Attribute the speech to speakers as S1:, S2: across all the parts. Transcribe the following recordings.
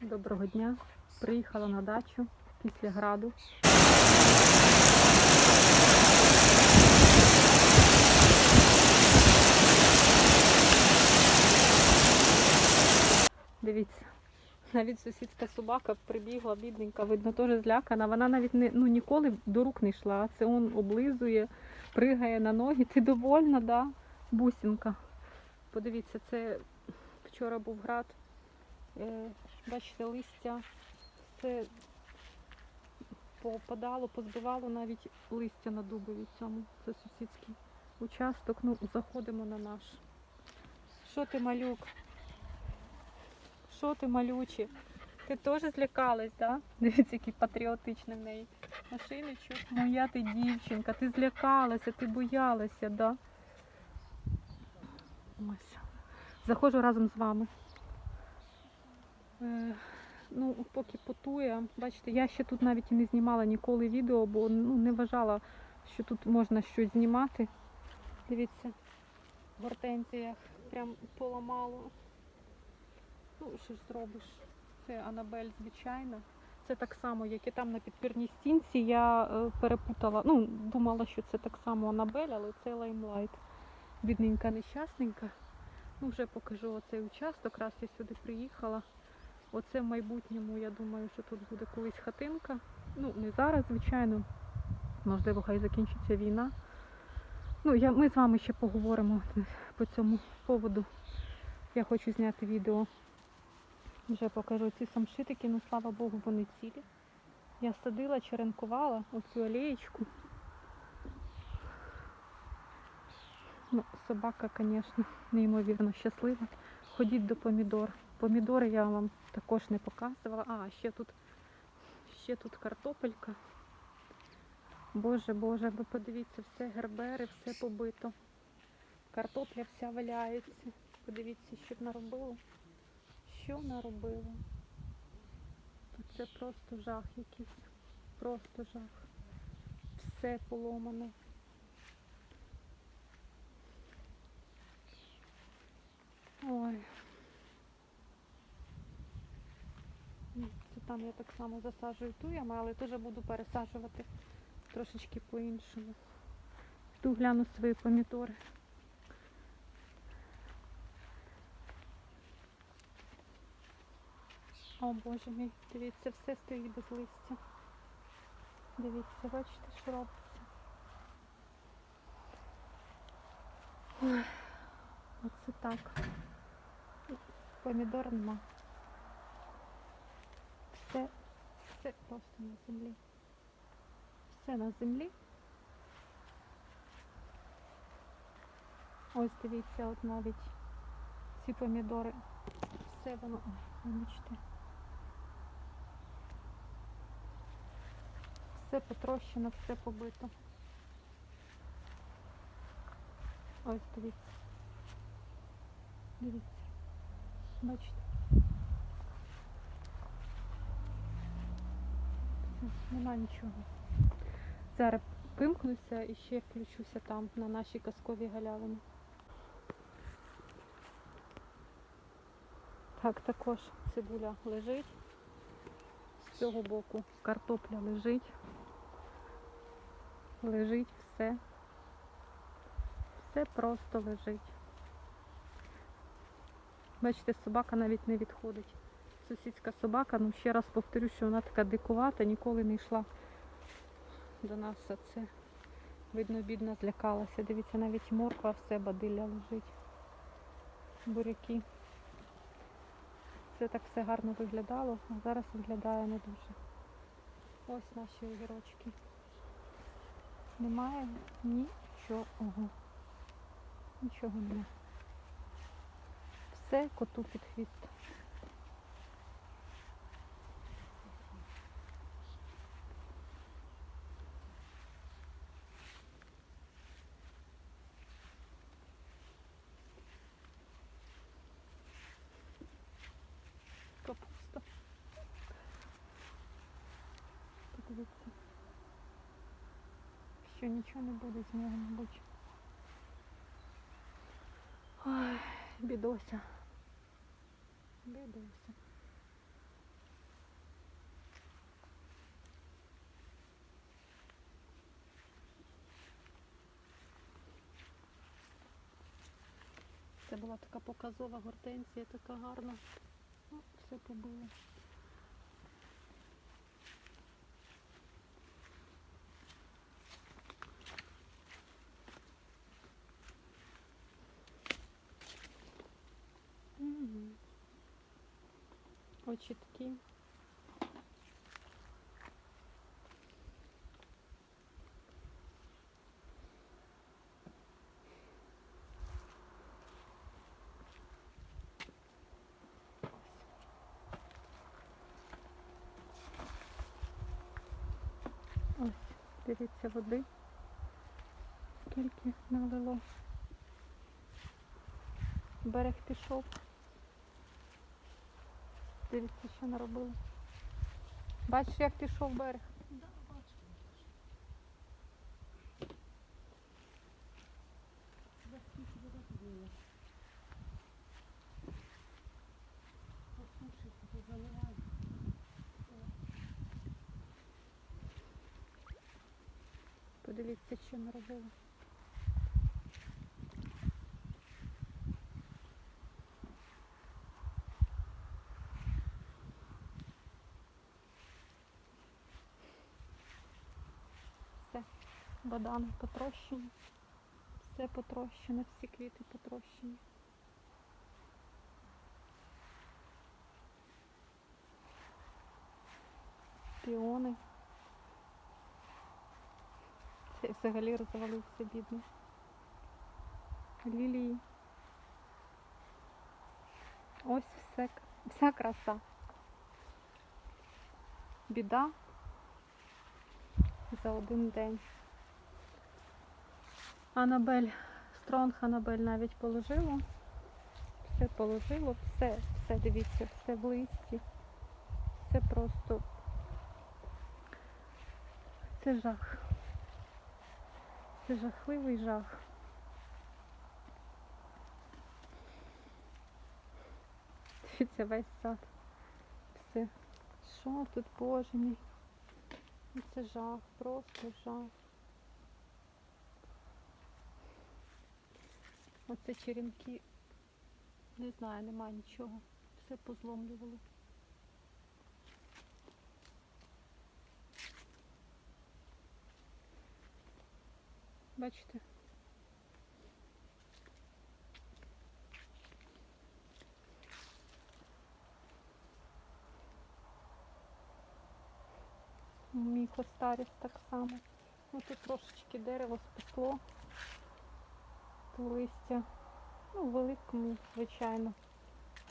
S1: Доброго дня. Приїхала на дачу після граду. Дивіться, навіть сусідська собака прибігла, бідненька, видно, теж злякана. Вона навіть не, ну, ніколи до рук не йшла. а Це он облизує, пригає на ноги. Ти довольна, да? Бусинка. Подивіться, це вчора був град. Е, бачите, листя все попадало, позбивало навіть листя на дубові цьому. Це сусідський участок. Ну, заходимо на наш. Що ти, малюк? Що ти, малюче? Ти теж злякалась, да? Дивіться, який патріотичний в неї. Машиночок, моя ти дівчинка, ти злякалася, ти боялася, да? Ось. Заходжу разом з вами. Е, ну, поки потує. Бачите, я ще тут навіть і не знімала ніколи відео, бо ну, не вважала, що тут можна щось знімати. Дивіться, в гортензіях прям поламало. Ну, що ж зробиш? Це Анабель, звичайно. Це так само, як і там на підпірній стінці. Я е, перепутала, ну, думала, що це так само Анабель, але це лаймлайт. Бідненька, нещасненька. Ну, вже покажу оцей участок, раз я сюди приїхала. Оце в майбутньому, я думаю, що тут буде колись хатинка. Ну, не зараз, звичайно. Можливо, хай закінчиться війна. Ну, я, ми з вами ще поговоримо по цьому поводу. Я хочу зняти відео. Вже покажу ці самшитики, ну слава Богу, вони цілі. Я садила, черенкувала оцю алеєчку. Ну, собака, звісно, неймовірно щаслива. Ходіть до помідор. Помідори я вам також не показувала. А, ще тут, ще тут картопелька. Боже, Боже, ви подивіться, все гербери, все побито. Картопля вся валяється. Подивіться, що наробило. Що наробило? Це просто жах якийсь. Просто жах. Все поломане. Ой. Це там я так само засаджую туями, але теж буду пересаджувати трошечки по-іншому. Йду гляну свої помідори. О боже мій, дивіться, все стоїть без листя. Дивіться, бачите, що робиться. Оце так. Помідор нема. Все, все просто на землі. Все на землі. Ось дивіться, от навіть ці помідори. Все воно. Ой, вибачте. Все потрощено, все побито. Ось дивіться. Дивіться. Бачите? Нема нічого. Зараз вимкнуся і ще включуся там, на нашій казковій галявині. Так, також цибуля лежить. З цього боку картопля лежить. Лежить все. Все просто лежить. Бачите, собака навіть не відходить. Сусідська собака, ну ще раз повторю, що вона така дикувата, ніколи не йшла до нас. Це видно, бідно злякалася. Дивіться, навіть морква все бадилля лежить. Буряки. Це так все гарно виглядало, а зараз виглядає не дуже. Ось наші огірочки. Немає нічого. Нічого немає. Все коту під хвіст. вулиці. Що нічого не буде з нього, мабуть. Ой, бідося. Бідося. Це була така показова гортензія, така гарна. О, все побило. Очі такі. Ось, дивіться, води. Скільки налило. Берег пішов. Дивіться, що наробили. Бачиш, як пішов берег?
S2: Да, бачу.
S1: Подивіться, що наробили. Все, бадани потрощені. Все потрощено, всі квіти потрощені. Піони. Це взагалі розвалився бідний. Лілії. Ось все, вся краса. Біда за один день. Анабель, Стронг Анабель навіть положило. Все положило, все, все, дивіться, все в листі. Це просто це жах. Це жахливий жах. Дивіться весь сад. Все. Що тут, боже мій? Це жах, просто жах. Оце черенки. Не знаю, немає нічого. Все позломлювало. Бачите? Мій костаріс так само. Ну, тут трошечки дерево спекло. То листя. Ну, великому, звичайно.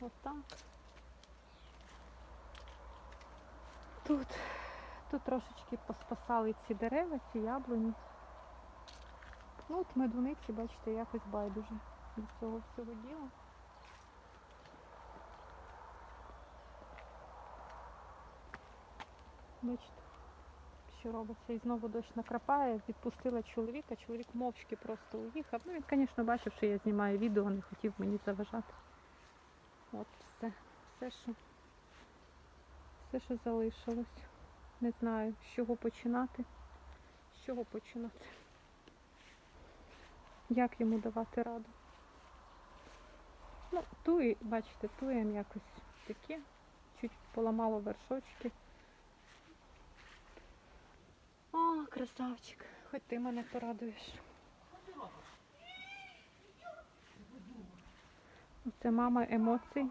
S1: Отак. Тут, тут трошечки поспасали ці дерева, ці яблуні. Ну от медуниці, бачите, якось байдуже до цього всього діла. Бачите, що робиться. І знову дощ накрапає, відпустила чоловіка, чоловік мовчки просто уїхав. Ну він, звісно, бачив, що я знімаю відео, не хотів мені заважати. От все, все, що, все, що залишилось. Не знаю, з чого починати. З чого починати. Як йому давати раду? Ну, туї, бачите, туєм якось таке. Чуть поламало вершочки. О, красавчик, хоч ти мене порадуєш. Це мама емоцій.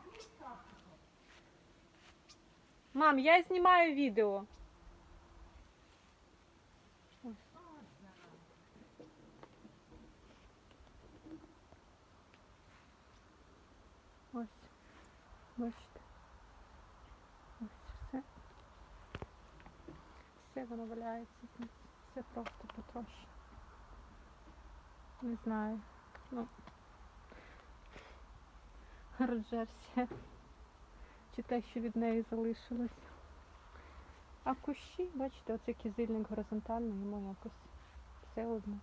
S1: Мам, я знімаю відео. Ось, бачите. Ось все. Все воно валяється. Все просто потрощено. Не знаю. Ну. Роджерсія. Чи те, що від неї залишилось. А кущі, бачите, оцей кізильник горизонтальний, йому якось все одно.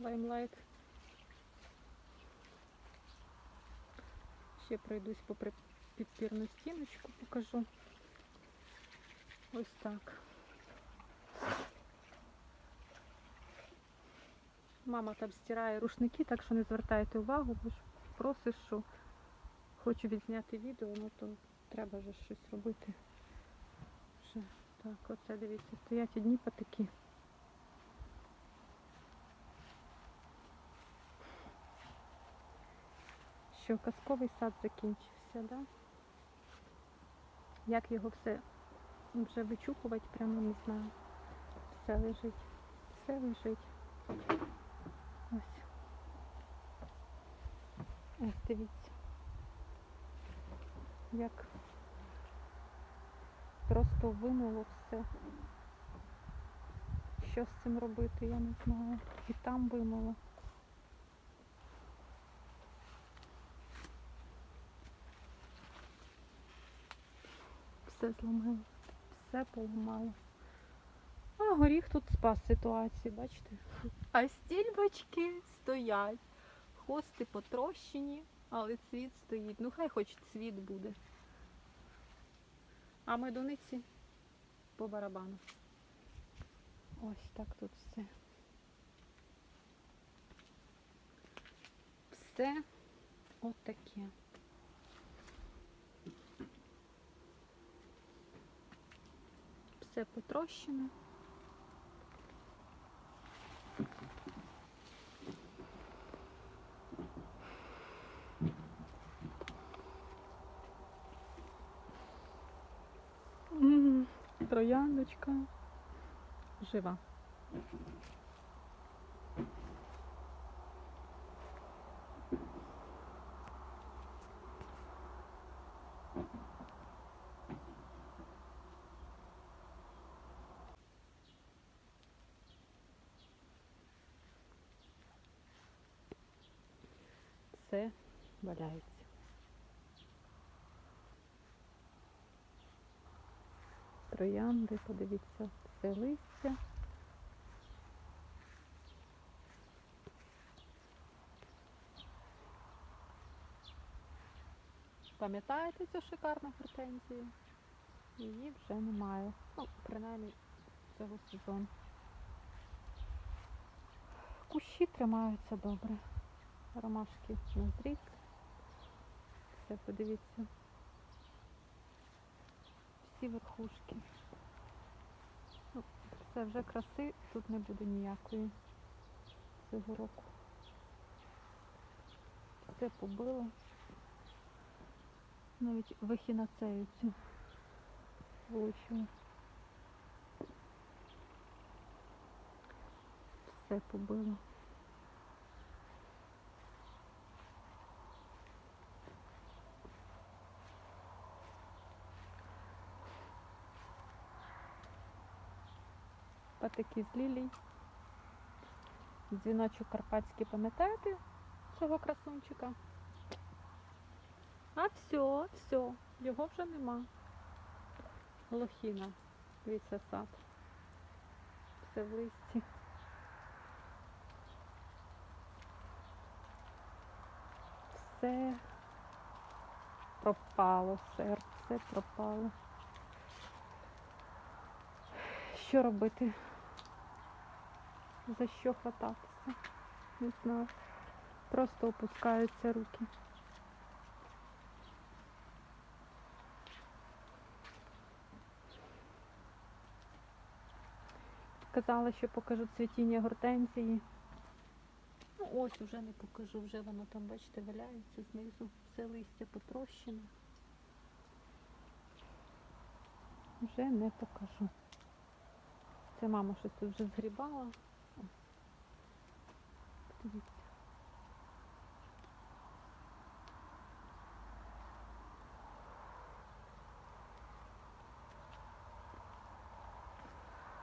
S1: Лаймлайт. Ще пройдусь попри підпірну стіночку, покажу. Ось так. Мама там стирає рушники, так що не звертайте увагу, бо ж просиш, що хочу відзняти відео, ну то треба вже щось робити. Вже. Так, оце дивіться, стоять одні патики. Що, казковий сад закінчився, да? Як його все вже вичухувати, прямо не знаю. Все лежить. Все лежить. Ось. Ось дивіться. Як просто вимило все. Що з цим робити, я не знаю. І там вимило. Все зламило, все поламало. А горіх тут спас ситуацію, бачите? А стільбочки стоять. Хости потрощені, але цвіт стоїть. Ну хай хоч цвіт буде. А медуниці по барабану. Ось так тут все. Все отаке. Все потрощене. Трояндочка жива. Все валяється. Троянди, подивіться, все листя. Пам'ятаєте цю шикарну гортензію? Її вже немає. Ну, принаймні цього сезону. Кущі тримаються добре. Ромашки на зріз. Все, подивіться. Всі верхушки. Ну, все, вже краси тут не буде ніякої цього року. Все побило. Навіть вихінацею цю влучили. Все побило. Патики з лілій. Дзвіночок карпатський, пам'ятаєте цього красунчика? А все, все, його вже нема. Лохіна, дивіться сад. Все в листі. Все пропало, сер, все пропало. Що робити? За що хвататися? Не знаю. Просто опускаються руки. Казала, що покажу цвітіння гортензії. Ну ось вже не покажу, вже воно там, бачите, валяється знизу. Все листя потрощене. Вже не покажу. Це мама щось тут вже згрібала. Дивіться.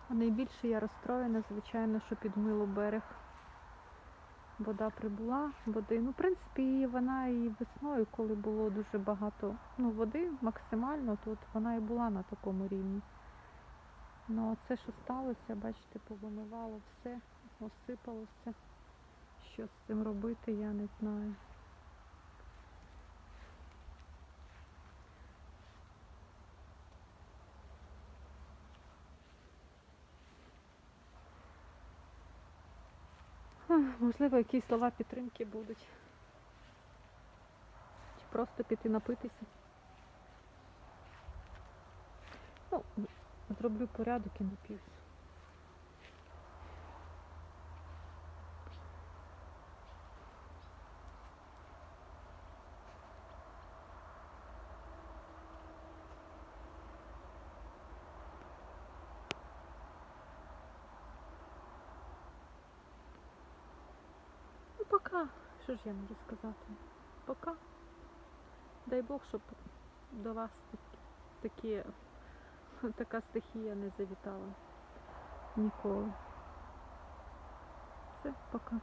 S1: А найбільше я розстроєна, звичайно, що підмило берег. Вода прибула, води. Ну, в принципі, вона і весною, коли було дуже багато ну, води максимально, тут вона і була на такому рівні. Ну, це, що сталося, бачите, повимивало все, осипалося що з цим робити, я не знаю. Можливо, якісь слова підтримки будуть. Чи просто піти напитися. Ну, Зроблю порядок і напівся. Пока. Що ж я можу сказати? Пока. Дай Бог, щоб до вас такі, така стихія не завітала. Ніколи. Все, пока.